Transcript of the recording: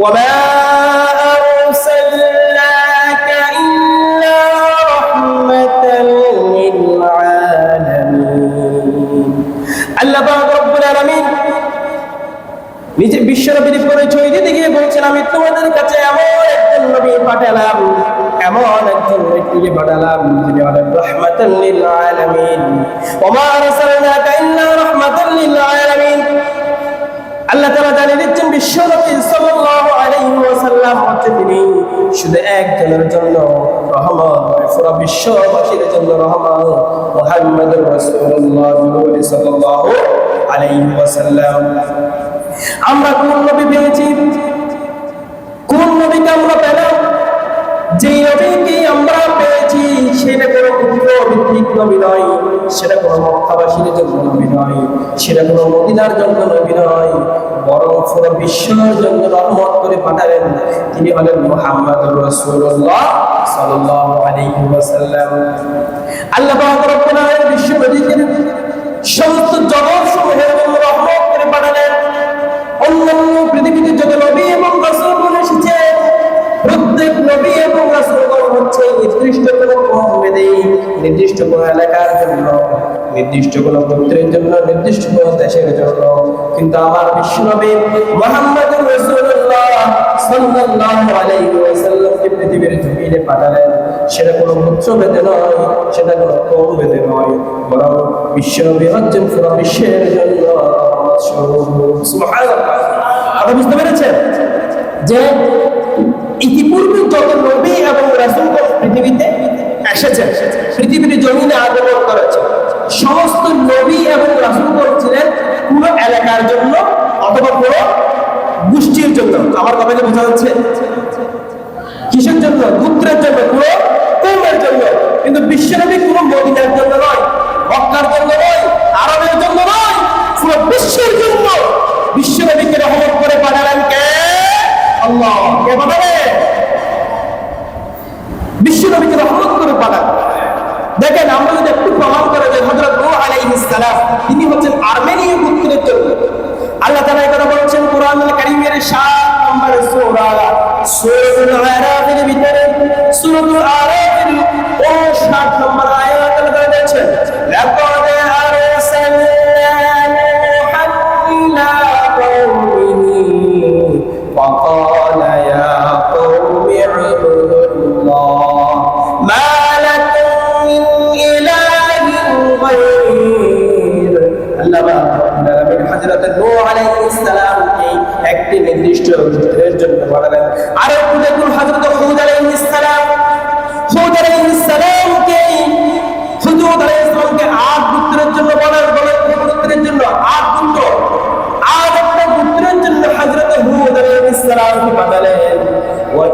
وما أرسلناك إلا رحمة للعالمين আল্লাহ পাক রব্বুল আলামিন নিজে বিশ্বনবীর পরিচয় দিতে গিয়ে বলছেন আমি তোমাদের কাছে এমন একজন নবী পাঠালাম এমন একজন ব্যক্তিকে পাঠালাম যিনি হলেন রহমাতাল লিল আলামিন ওমা আরসালনাকা ইল্লা তিনি শুধু একজনের জন্য রহমান, পুরো বিশ্ববাসীর জন্য রহমান, মুহাম্মদুর রাসূলুল্লাহ সাল্লাল্লাহু আলাইহি ওয়াসাল্লাম। আমরা কোন নবী পেয়েছি? কোন নবীকে আমরা পেলাম? যে নবীকে আমরা পেয়েছি সেটা কোনো মদিনার জন্য নবী নয় বরং পুরো বিশ্বের জন্য রহমত করে পাঠালেন তিনি হলেন মুহাম্মদ রাসূলুল্লাহ সাল্লাল্লাহু আলাইহি ওয়াসাল্লাম। আল্লাহ পাক রব্বুল আলামিন বিশ্ব নবীকে সমস্ত জগৎ জন্য রহমত করে পাঠালেন। অন্যান্য পৃথিবীতে যত নবী এবং রাসূলগণ এসেছে, প্রত্যেক নবী এবং রাসূলগণ হচ্ছে নির্দিষ্ট কোনো কম নির্দিষ্ট কোনো এলাকার জন্য। নির্দিষ্ট কোনো গোত্রের জন্য, নির্দিষ্ট কোনো দেশের জন্য। কিন্তু আমার বিশ্ব নবী মুহাম্মদুর রাসূলুল্লাহ সাল্লাল্লাহু আলাইহি ওয়াসাল্লামকে পৃথিবীর জমিনে পাঠালেন, সেটা কোনো নয়, সেটা কোনো নয়। বরং বিশ্ব নবী হচ্ছেন বিশ্বের জন্য আপনি বুঝতে পেরেছেন যে ইতিপূর্বে যত নবী এবং পৃথিবীতে এসেছেন, পৃথিবীর জমিনে আগমন করেছে গোষ্ঠীর জন্য, আমার কথাকে বোঝা যাচ্ছে? কিসের জন্য? গুত্রের জন্য, পুরো কৌমের জন্য। কিন্তু বিশ্বনবী কোনো মদিনার জন্য নয়, মক্কার জন্য নয়, আরবের জন্য নয়, পুরো বিশ্বের জন্য। বিশ্বনবীকে রহমত করে পাঠালেন কে? আল্লাহ। কে পাঠালেন বিশ্বনবীকে রহমত করে পাঠান দেখেন, আমরা যদি একটু প্রমাণ করে যে সালাম, তিনি হচ্ছেন আর্মেনীয় গোত্রের জন্য আল্লাহ তাআলা এটা বলছেন সাত নম্বর সোরা সুরতুল আরাফের ভিতরে, সুরতুল আরাফের ও সাত নম্বর আয়াত আল্লাহ বলেছেন, লাকাদ আরসালনা নুহান ইলা কওমিহি ফাকাল নবী হযরত নূহ আলাইহিস সালামকে একটি নির্দিষ্ট গোত্রের জন্য বানালেন আর একটু দেখুন হযরত জন্য বলেন কোন গোত্রের জন্য? আট গোত্র আট একটা জন্য হযরত হুদ আলাইহিস সালামকে বানালেন। ওয়া